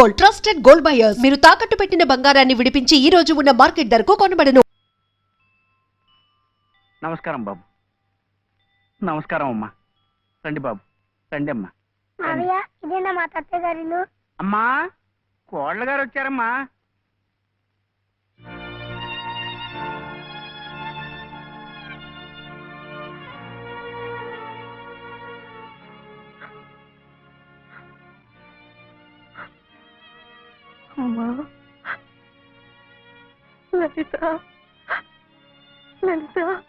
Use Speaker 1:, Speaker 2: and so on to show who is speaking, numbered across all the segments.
Speaker 1: Gold trusted gold buyers. మీరు తాకట్టు పెట్టిన బంగారాన్ని విడిపించి ఈ రోజు ఉన్న మార్కెట్ ధరకు కొనబడను.
Speaker 2: నమస్కారం బాబు. నమస్కారం అమ్మా. రండి బాబు. రండి అమ్మా.
Speaker 3: మావయ్య ఇదేనా మా తాతయ్య
Speaker 2: అమ్మా కోళ్ళ గారు వచ్చారమ్మా.
Speaker 4: అమ్మా. లలిత. లలిత.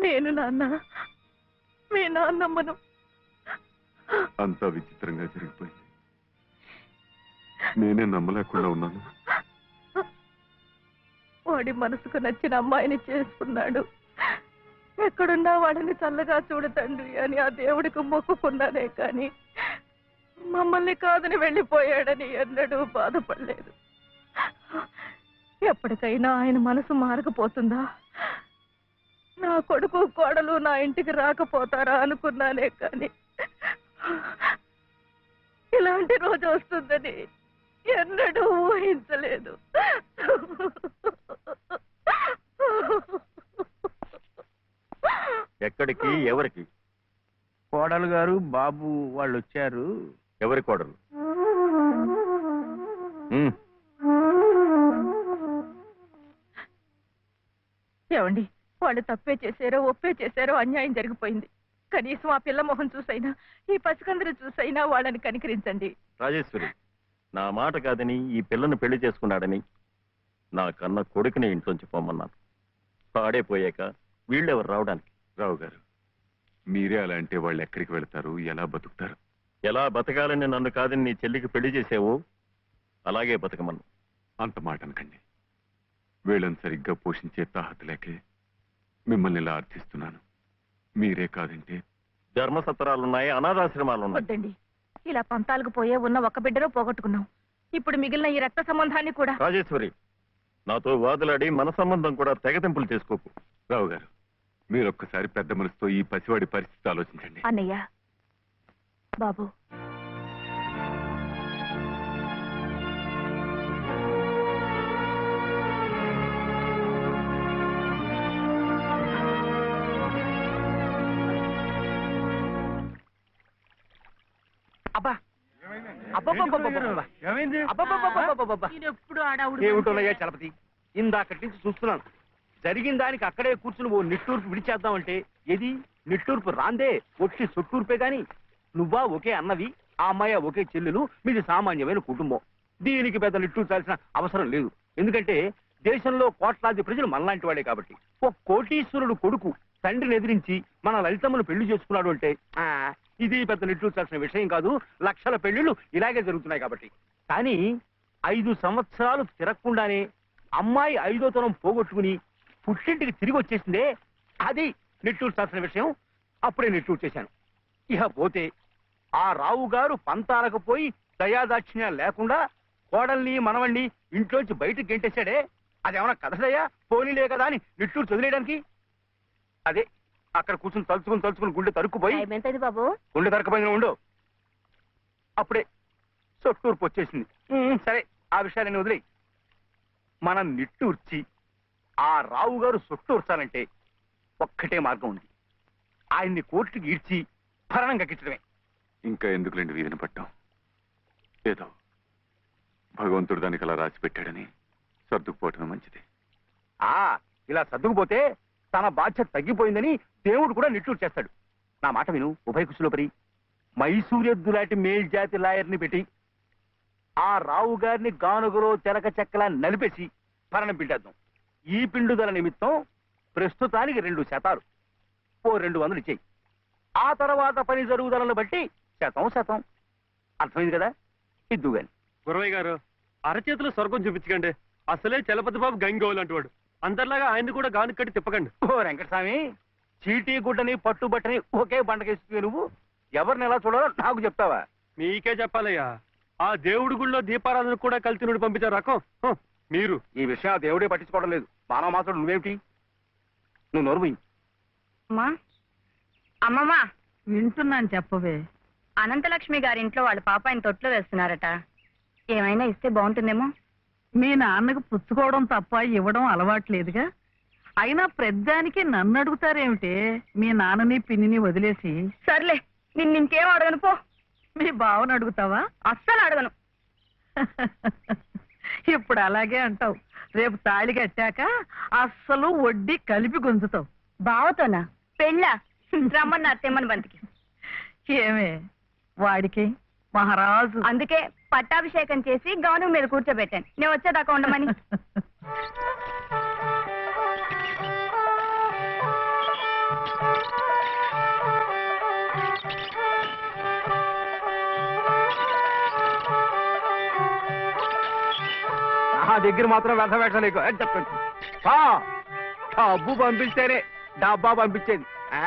Speaker 4: నేను నాన్న. మీ నాన్నమ్మను
Speaker 5: అంతా విచిత్రంగా జరిగిపోయింది. నేనే నమ్మలేకుండా ఉన్నాను.
Speaker 4: వాడి మనసుకు నచ్చిన అమ్మాయిని చేసుకున్నాడు. ఎక్కడున్నా వాడిని చల్లగా చూడతండ్రి అని ఆ దేవుడికి మొక్కుకున్నానే కానీ మమ్మల్ని కాదని వెళ్ళిపోయాడని ఎన్నడూ బాధపడలేదు. ఎప్పటికైనా ఆయన మనసు మారకపోతుందా? నా కొడుకు కోడలు నా ఇంటికి రాకపోతారా అనుకున్నానే కానీ ఇలాంటి రోజు వస్తుందని ఎన్నడూ ఊహించలేదు.
Speaker 5: ఎక్కడికి ఎవరికి?
Speaker 2: కోడలు గారు బాబు వాళ్ళు వచ్చారు
Speaker 5: ఎవరి కోడలు? ఉమ్,
Speaker 4: ఏమండి వాళ్ళు తప్పే చేశారో ఒప్పే చేశారో అన్యాయం జరిగిపోయింది. కనీసం ఆ పిల్ల మొహం చూసైనా ఈ పసికందరు చూసైనా వాళ్ళని కనికరించండి.
Speaker 5: రాజేశ్వరి నా మాట కాదని ఈ పిల్లను పెళ్ళి చేసుకున్నాడని నా కన్న కొడుకుని ఇంట్లోంచి పొమ్మన్నాను. పాడే పోయాక వీళ్ళెవరు రావడానికి? రావు గారు మీరే అలా అంటే వాళ్ళు ఎక్కడికి వెళ్తారు? ఎలా బతుకుతారు? ఎలా బతకాలని నన్ను కాదని నీ చెల్లికి పెళ్ళి చేసావో? అలాగే బతకమన్ను అంత మాట అనకండి వీళ్ళని సరిగ్గా పోషించే తాహత లేకే మిమ్మల్ని ఇలా అర్థిస్తున్నాను మీరే కాదంటే ధర్మసత్రాలున్నాయి అనాథాశ్రమాలున్నాయి.
Speaker 4: వద్దండి. ఇలా పంతాలకు పోయే ఉన్న ఒక బిడ్డలో పోగొట్టుకున్నాం. ఇప్పుడు మిగిలిన ఈ రక్త సంబంధాన్ని కూడా.
Speaker 5: రాజేశ్వరి నాతో వాదులాడి మన సంబంధం కూడా తెగతింపులు చేసుకోకు. రావు గారు మీరు ఒక్కసారి పెద్ద మనసుతో ఈ పసివాడి పరిస్థితి ఆలోచించండి.
Speaker 4: అన్నయ్య బాబు.
Speaker 2: అబ్బా. అబ్బబ్బబ్బబ్బబ్బబ్బ. ఏమిటోనయ్యా చలపతి? ఇందాకటి నుంచి చూస్తున్నాను. జరిగిన దానికి అక్కడే కూర్చుని ఓ నిట్టూర్పు విడిచేద్దామంటే ఏది? నిట్టూర్పు రాందే ఒట్టి సొట్టూర్పే గాని. నువ్వా ఒకే అన్నవి ఆ అమ్మాయి ఒకే చెల్లెలు మీది సామాన్యమైన కుటుంబం. దీనికి పెద్ద నిట్టూర్చాల్సిన అవసరం లేదు. ఎందుకంటే దేశంలో కోట్లాది ప్రజలు మనలాంటి వాడే కాబట్టి. ఓ కోటీశ్వరుడు కొడుకు తండ్రిని ఎదిరించి మన లలితమ్మను పెళ్ళి చేసుకున్నాడు అంటే ఆ, ఇది పెద్ద నిట్టూర్చాల్సిన విషయం కాదు. లక్షల పెళ్ళిళ్ళు ఇలాగే జరుగుతున్నాయి కాబట్టి. కానీ ఐదు సంవత్సరాలు తిరగకుండానే అమ్మాయి ఐదో తరం పోగొట్టుకుని పుట్టింటికి తిరిగి వచ్చేసిందే. అది నిట్టూర్చాల్సిన విషయం. అప్పుడే నిట్టూరు చేశాను. ఇక పోతే ఆ రావు గారు పంతాలకు పోయి దయాదాక్షిణ్యాలు లేకుండా కోడల్ని మనవణ్ణి ఇంట్లోంచి బయటకు గెంటేశాడే. అదేమన్నా కథదయ్యా పోనీలే కదా అని నిట్టూరు చదివేయడానికి? అదే అక్కడ కూర్చుని తలుచుకుని తలుచుకుని గుండె తరుక్కుపోయి
Speaker 4: బాబు?
Speaker 2: గుండె తరకపోయిన ఉండు. అప్పుడే సొట్టూర్పు వచ్చేసింది. ఉమ్, సరే ఆ విషయాన్ని వదిలే మనం నిట్టూర్చి ఆ రావు గారు సొట్టూర్చాలంటే ఒక్కటే మార్గం ఉంది. ఆయన్ని కోర్టుకి ఈడ్చి భరణం కక్కించడమే
Speaker 5: ఇంకా ఎందుకులేండి వీధిని పట్టాం? ఏదో భగవంతుడు దానికి అలా రాసి పెట్టాడని సర్దుకుపోవటం మంచిది.
Speaker 2: ఆ ఇలా సర్దుకుపోతే తన బాధ్యత తగ్గిపోయిందని దేవుడు కూడా నిట్టూరు చేస్తాడు. నా మాట విను ఉభయ కుశలోపరి మైసూరెద్దు లాంటి మేల్జాతి లాయర్ని పెట్టి ఆ రావు గారిని గానుగలో తెలక చెక్కలా నలిపేసి భరణం పిండేద్దాం ఈ పిండుదల నిమిత్తం ప్రస్తుతానికి రెండు శాతాలు. ఓ రెండు వందలు ఇచ్చేయి. ఆ తర్వాత పని జరుగుదలను బట్టి శాతం శాతం. అర్థమైంది కదా? ఇద్దు గాని.
Speaker 6: గురవయ్య గారు అరచేతిలో స్వర్గం చూపించకండి. అసలే చలపతి బాబు గంగోలు అంటువాడు. అందరిలాగా ఆయన కూడా గాను కట్టి తిప్పకండి.
Speaker 2: ఓ వెంకటస్వామి చీటీ గుడ్డని పట్టుబట్టని ఒకే బండకేస్తుంది నువ్వు ఎవరిని ఎలా చూడాలో నాకు చెప్తావా?
Speaker 6: మీకే చెప్పాలయ్యా. ఆ దేవుడి గుళ్ళో దీపారాధన కూడా కలిసి నుండి పంపించారు రకం. మీరు.
Speaker 2: ఈ విషయం ఆ దేవుడే పట్టించుకోవడం లేదు. మాత్రం నువ్వేమిటి? నువ్వు నోరు మూయి.
Speaker 4: అమ్మా అమ్మమ్మా
Speaker 7: వింటున్నాను చెప్పవే.
Speaker 8: అనంతలక్ష్మి గారింట్లో వాళ్ళ పాప ఆయన తొట్లో వేస్తున్నారట. ఏమైనా ఇస్తే బాగుంటుందేమో?
Speaker 7: మీ నాన్నకు పుచ్చుకోవడం తప్ప ఇవ్వడం అలవాట్లేదుగా? అయినా ప్రద్దానికి నన్ను అడుగుతారేమిటే? మీ నాన్నని పిన్నిని వదిలేసి.
Speaker 8: సర్లే నిన్ను ఇంకేం అడగను పో.
Speaker 7: మీ బావని అడుగుతావా?
Speaker 8: అస్సలు అడగను.
Speaker 7: ఇప్పుడు అలాగే అంటావు. రేపు తాళి కట్టాక అస్సలు వడ్డీ కలిపి గుంజుతావు.
Speaker 8: బావతోనా? పెళ్ళా? రమ్మన్న తెమ్మని బంతికి.
Speaker 7: ఏమే? వాడికి మహారాజు.
Speaker 8: అందుకే పట్టాభిషేకం చేసి గౌను మీద కూర్చోబెట్టాను. నేను వచ్చేదాకా ఉండమని.
Speaker 2: నా దగ్గర మాత్రం వ్యర్థ పెట్టలేకు అని చెప్పండి? డబ్బు పంపిస్తేనే డబ్బా పంపించేది. ఆ?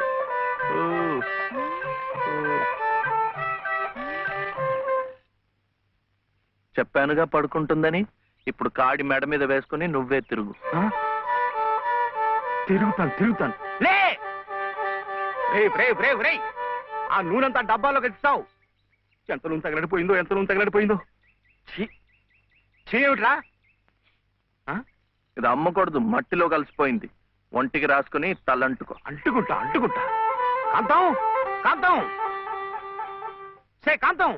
Speaker 9: చెప్పానుగా పడుకుంటుందని ఇప్పుడు కాడి మెడ మీద వేసుకుని నువ్వే తిరుగు?
Speaker 2: తిరుగుతాను తిరుగుతాను. లే! ఆ నూనెంతా డబ్బాలోకి ఇస్తావు ఎంత నూనె తగలడిపోయిందో ఎంత నూనె తగలడిపోయిందో. ఛీ! చేయమిట్రా
Speaker 9: ఇది అమ్మకూడదు మట్టిలో కలిసిపోయింది. ఒంటికి రాసుకుని తలంటుకో.
Speaker 2: అంటుకుంటా అంటుకుంటా. కాంతం కాంతం! సే కాంతం!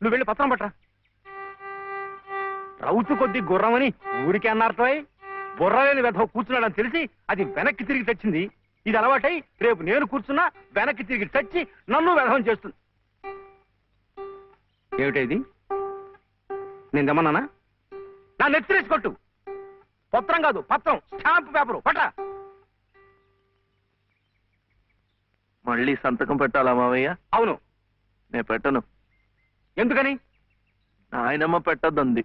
Speaker 2: నువ్వు వెళ్ళి పత్రం పట్రా రౌతు కొద్ది గుర్రమని ఊరికే అన్నారటోయ్ బుర్రలేని వెధవ కూర్చున్నాడని తెలిసి అది వెనక్కి తిరిగి తెచ్చింది ఇది అలవాటై రేపు నేను కూర్చున్నా వెనక్కి తిరిగి తెచ్చి నన్ను వెధవం చేస్తుంది. ఏమిటా ఇది? నేను తెమ్మన్నానా? నా నెత్తిరేసి కొట్టు. పత్రం కాదు పత్రం. Stamp paper. పట్రా.
Speaker 9: మళ్ళీ సంతకం పెట్టాలా మావయ్య?
Speaker 2: అవును.
Speaker 9: నేను పెట్టను.
Speaker 2: ఎందుకని?
Speaker 9: ఆయనమ్మ పెట్టద్దంది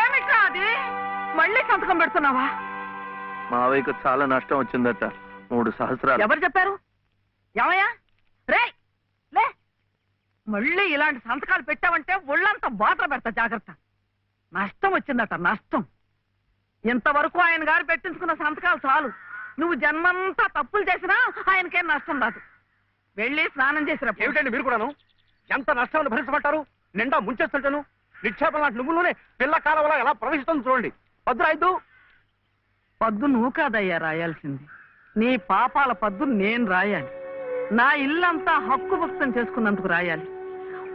Speaker 7: ఏమిట్రా అది మళ్ళీ సంతకం పెడుతున్నావా?
Speaker 9: మావయ్యకు చాలా నష్టం వచ్చిందట. మూడు సహస్రాలు.
Speaker 7: ఎవరు చెప్పారు? ఏమయ్యా? రే లే. మళ్ళీ ఇలాంటి సంతకాలు పెట్టావంటే ఒళ్ళంతా బాధలు పెడతా జాగ్రత్త. నష్టం వచ్చిందట నష్టం. ఇంతవరకు ఆయన గారు పెట్టించుకున్న సంతకాలు చాలు. నువ్వు జన్మంతా తప్పులు చేసినా ఆయనకేం నష్టం రాదు. వెళ్ళి స్నానం చేసిరా పో.
Speaker 2: ఏమిటండి మీరు కూడాను? ఎంత నష్టాన్ని భరించమంటారు నిండా ముంచేస్తుంటాను. నిక్షేపం లాంటి నువ్వులోనే పిల్ల కాలంలో ఎలా ప్రవేశిస్తుంది చూడండి. భద్రాయిద్దు
Speaker 7: పద్దు నువ్వు కాదయ్యా రాయాల్సింది. నీ పాపాల పద్దు నేను రాయాలి. నా ఇల్లంతా హక్కు భక్తం చేసుకున్నందుకు రాయాలి.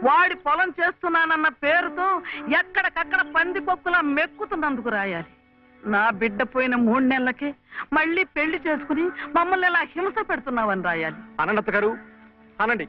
Speaker 7: వాడి పొలం చేస్తున్నానన్న పేరుతో ఎక్కడికక్కడ పంది పొక్కులా మెక్కుతున్నందుకు రాయాలి. నా బిడ్డ పోయిన మూడు నెలలకి మళ్ళీ పెళ్ళి చేసుకుని మమ్మల్ని ఇలా హింస పెడుతున్నావని రాయాలి.
Speaker 2: అనంత గారు అనండి.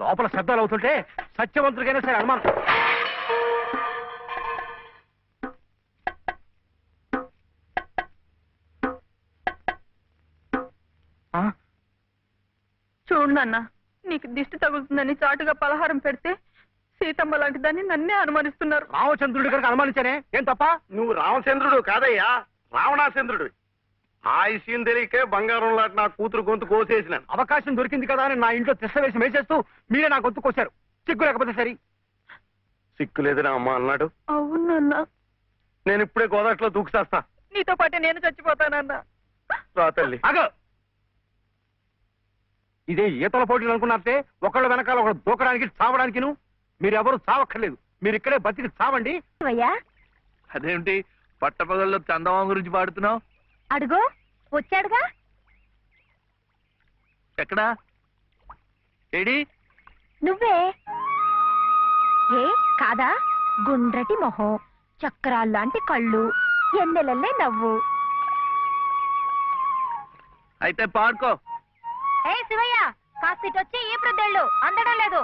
Speaker 2: లోపల శబ్దాలు అవుతుంటే సత్యవంతుడికైనా సరే అనుమానం.
Speaker 10: చూడు నీకు దిష్టి తగులుతుందని చాటుగా పలహారం పెడితే సీతమ్మ లాంటి దాన్ని నన్నే అనుమానిస్తున్నారు.
Speaker 2: రామచంద్రుడి కనుక అనుమానించానే? ఏం తప్ప?
Speaker 9: నువ్వు రామచంద్రుడు కాదయ్యా రావణాచంద్రుడు ఆ విషయం తెలియకే బంగారం లాంటి నా కూతురు గొంతు కోసేసినాను.
Speaker 2: అవకాశం దొరికింది కదా అని నా ఇంట్లో తిష్ట వేసి మేసేస్తూ మీరే నా గొంతు కోశారు. చిక్కు లేకపోతే సరి.
Speaker 9: సిక్కు లేదని అమ్మ అన్నాడు.
Speaker 10: అవును నాన్న.
Speaker 9: నేను ఇప్పుడే గోదాట్లో దూకుసేస్తా.
Speaker 10: నీతో పాటే నేను చచ్చిపోతానన్నా.
Speaker 9: రా తల్లి.
Speaker 2: అగో ఇదే ఈతల పోటీలు అనుకున్నారంటే ఒకళ్ళ వెనకాల ఒకళ్ళు దూకడానికి చావడానికిను. మీరెవరు చావక్కర్లేదు. మీరు ఇక్కడే బతికి చావండి.
Speaker 9: అదేమిటి పట్టపగల్లో చందమామ గురించి పాడుతున్నావు?
Speaker 11: అడుగు వచ్చాడుగా.
Speaker 9: ఎక్కడా? ఏడి?
Speaker 11: నువ్వే? ఏ కాదా? గుండ్రటి మొహం చక్రాల్లాంటి కళ్ళు ఎన్నెలల్లే నవ్వు.
Speaker 9: అయితే పాడుకో.
Speaker 11: ఏ శివయ్య కాస్త వచ్చి ఈ ప్రద్దెళ్ళు అందడం లేదు.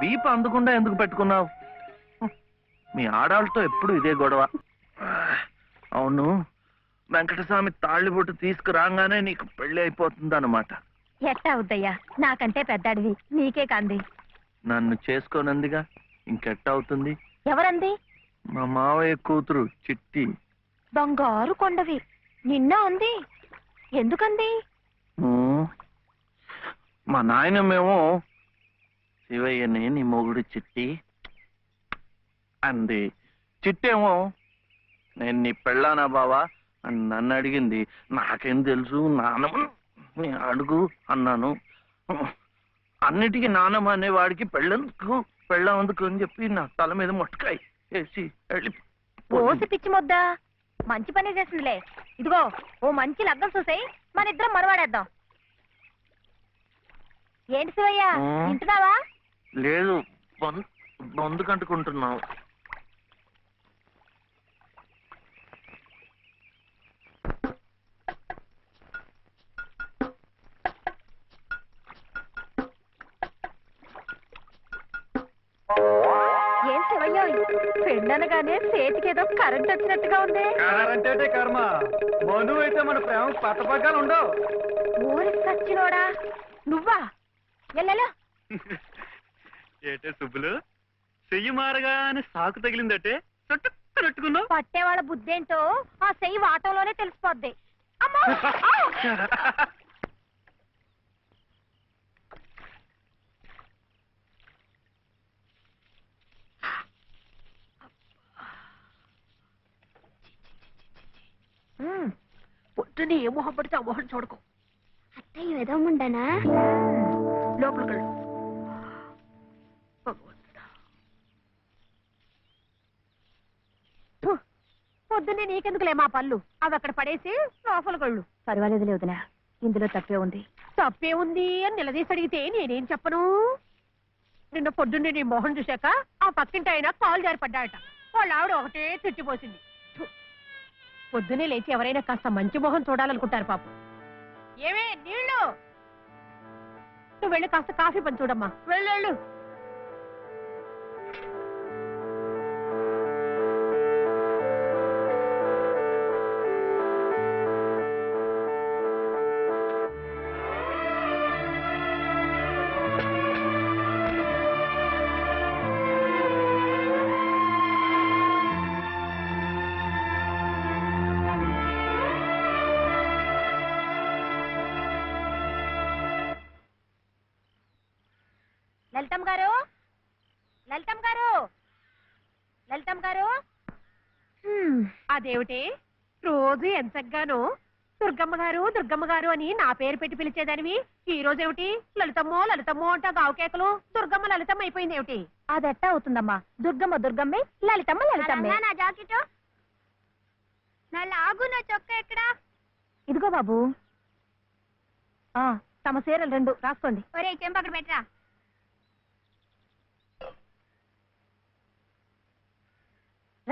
Speaker 9: వీపు అందకుండా ఎందుకు పెట్టుకున్నావు? మీ ఆడాళ్ళతో ఎప్పుడు ఇదే గొడవ. అవును వెంకటస్వామి తాళ్ళిబొట్టు తీసుకురాగానే నీకు పెళ్ళి అయిపోతుంది అనమాట
Speaker 11: ఎట్టా అవుద్దయ్యా నాకంటే పెద్దాడివి. నీకే కంది.
Speaker 9: నన్ను చేసుకోనందిగా? ఇంకెట్ట అవుతుంది?
Speaker 11: ఎవరంది?
Speaker 9: మా మావయ్య కూతురు చిట్టి.
Speaker 11: బంగారు కొండవి. నిన్న అంది. ఎందుకంది?
Speaker 9: ఊ, మా నాయనమేమో శివయ్యని నీ మొగుడు చిట్టి. అంది. చిట్టేమో నేను నీ పెళ్ళానా బావా? అని నన్ను అడిగింది. నాకేం తెలుసు నానమ్మ నీ అడుగు అన్నాను. అన్నిటికీ నానమ్మ అనేవాడికి పెళ్ళందుకు పెళ్ళందుకు అని చెప్పి నా తల మీద మొట్టకాయ వేసి వెళ్ళి
Speaker 11: ఓసి పిచ్చి ముద్దా? మంచి పని చేసిందిలే ఇదిగో ఓ మంచి లగ్గం చూసాయి. మన ఇద్దరం మనవాడేద్దాం ఏంటి శివయ్య. వింటున్నావా?
Speaker 9: లేదు బొందు బొందు కంటుకుంటున్నావు
Speaker 11: ఏం శివయ్య పెళ్ళనగానే చేతికి ఏదో కరెంట్ వచ్చినట్టుగా ఉంది.
Speaker 2: అంటే కర్మ. మను అయితే మన ప్రేమ పట్టపగ్గాలు ఉండవు.
Speaker 11: ఊరి సచ్చినోడా. నువ్వా? ఎల్లెలో
Speaker 9: ఏటే సుబ్బులు? చెయ్యి మారగానే సాకు తగిలిందటే. చుట్టుకున్నట్టుకున్నావు
Speaker 11: పట్టేవాళ్ళ బుద్ధేంటో ఆ సెయ్యి వాటంలోనే తెలిసిపోద్ది. అమ్మో! ఆ! ఉమ్,
Speaker 12: పొద్దునే ఏ మొహం పడితే ఆ మొహం చూడకు.
Speaker 11: అత్తయ్య
Speaker 12: లోపలికి వెళ్ళు. భగవంతుడా.
Speaker 11: ఫు, పొద్దున్నే నీకెందుకులే మా పళ్ళు? అవి అక్కడ పడేసి లోపలికి వెళ్ళు. పర్వాలేదులే వదినా ఇందులో తప్పే ఉంది.
Speaker 12: తప్పే ఉంది అని నిలదీసి అడిగితే నేనేం చెప్పను? నిన్న పొద్దున్నే నీ మొహం చూశాక ఆ పక్కింటి ఆయన కాలు జారిపడ్డాయట వాళ్ళ ఆవిడ ఒకటే తిట్టిపోసింది. థు. పొద్దున్నే లేచి ఎవరైనా కాస్త మంచి మొహం చూడాలనుకుంటారు పాపం. ఏమే నీళ్ళు? నువ్వు వెళ్ళి కాస్త కాఫీ పని చూడమ్మా. వెళ్ళు.
Speaker 11: లలితమ్మ గారు? లలితమ్మ గారు? లలితమ్మ గారు?
Speaker 12: అదేమిటి? రోజు ఎంతగానో దుర్గమ్మ గారు దుర్గమ్మ గారు అని నా పేరు పెట్టి పిలిచేదానివి. ఈ రోజు ఏమిటి లలితమ్మో లలితమ్మో అంటా గావుకేకలు దుర్గమ్మ లలితమ్మ అయిపోయింది ఏమిటి
Speaker 11: అదెట్టా అవుతుందమ్మా? దుర్గమ్మ దుర్గమ్మే లలితమ్మ లలితమ్మే.
Speaker 10: నా జాకెట్. నా లాగు నా చొక్క ఎక్కడా?
Speaker 11: ఇదిగో బాబు. ఆ తమ చీరలు రెండు. రాసుకోండి.
Speaker 10: ఒరే చెంప అక్కడ పెట్టరా.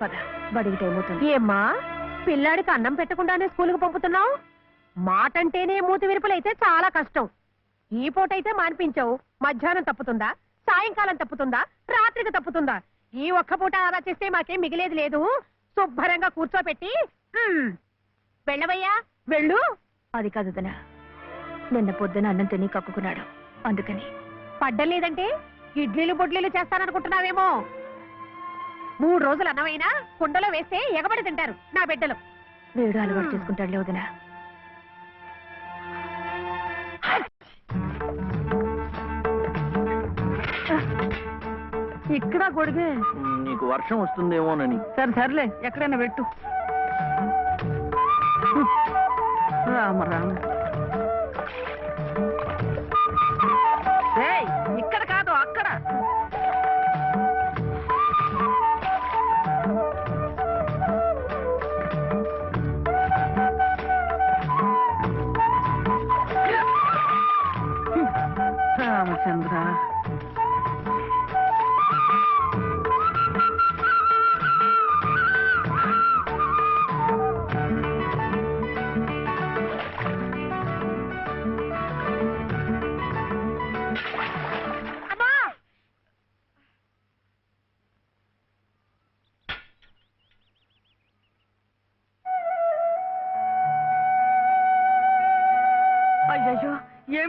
Speaker 11: పద బడికి టైం అవుతుంది
Speaker 12: ఏమ్మా పిల్లాడికి అన్నం పెట్టకుండానే స్కూల్కి పంపుతున్నావు? మాటంటేనే మూతి విరుపులైతే చాలా కష్టం. ఈ పూటైతే మానిపించావు. మధ్యాహ్నం తప్పుతుందా? సాయంకాలం తప్పుతుందా? రాత్రికి తప్పుతుందా? ఈ ఒక్క పూట అలా చేస్తే మాకేం మిగిలేది లేదు. శుభ్రంగా కూర్చోపెట్టి "ఉమ్, వెళ్ళవయ్యా వెళ్ళు.
Speaker 11: అది కాదు వదినా. నిన్న పొద్దున అన్నం తిని కక్కుకున్నాడు. అందుకని.
Speaker 12: పడ్డం లేదంటే ఇడ్లీలు బొడ్లీలు చేస్తాననుకుంటున్నావేమో. మూడు రోజులు అన్నమైనా కుండలో వేస్తే ఎగబడి తింటారు నా బిడ్డలు.
Speaker 11: వేడు అలవాటు చేసుకుంటాడు వదినా.
Speaker 7: ఇక్కడ గొడిగే
Speaker 9: నీకు వర్షం వస్తుందేమోనని.
Speaker 7: సరే సర్లే ఎక్కడైనా పెట్టు. రామ రామ.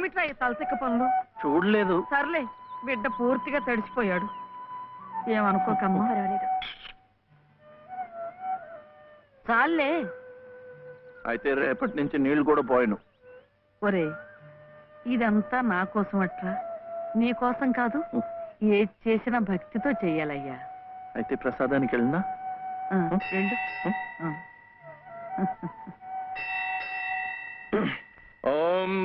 Speaker 7: ఏమిట్రా ఈ తలతిక్క పనులు?
Speaker 9: చూడలేదు.
Speaker 7: సర్లే బిడ్డ పూర్తిగా తడిసిపోయాడు ఏమనుకోకమ్మా?
Speaker 11: పర్వాలేదు.
Speaker 7: చాలే
Speaker 9: అయితే రేపటి నుంచి నీళ్ళు కూడా పోయాను.
Speaker 7: ఒరే ఇదంతా నా కోసం అట్రా నీ కోసం కాదు ఏది చేసినా భక్తితో చెయ్యాలయ్యా.
Speaker 9: అయితే ప్రసాదానికి వెళ్ళినా?
Speaker 7: ఆ, వెళ్ళు. ఆ.
Speaker 9: ఓం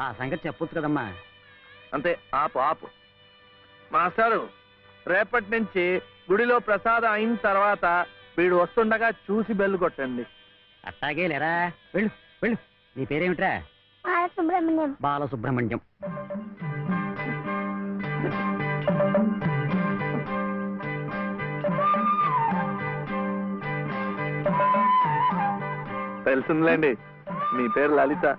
Speaker 13: ఆ సంగతి చెప్పొచ్చు కదమ్మా.
Speaker 9: అంతే ఆపు ఆపు. మాస్టారు రేపటి నుంచి గుడిలో ప్రసాదం అయిన తర్వాత వీడు వస్తుండగా చూసి బెల్లు కొట్టండి.
Speaker 13: అట్టాగే లేరా? వెళ్ళు వెళ్ళు. నీ పేరేమిట్రా?
Speaker 11: సుబ్రహ్మణ్యం
Speaker 13: బాలసుబ్రహ్మణ్యం.
Speaker 9: తెలుసుందిలేండి. మీ పేరు లలిత.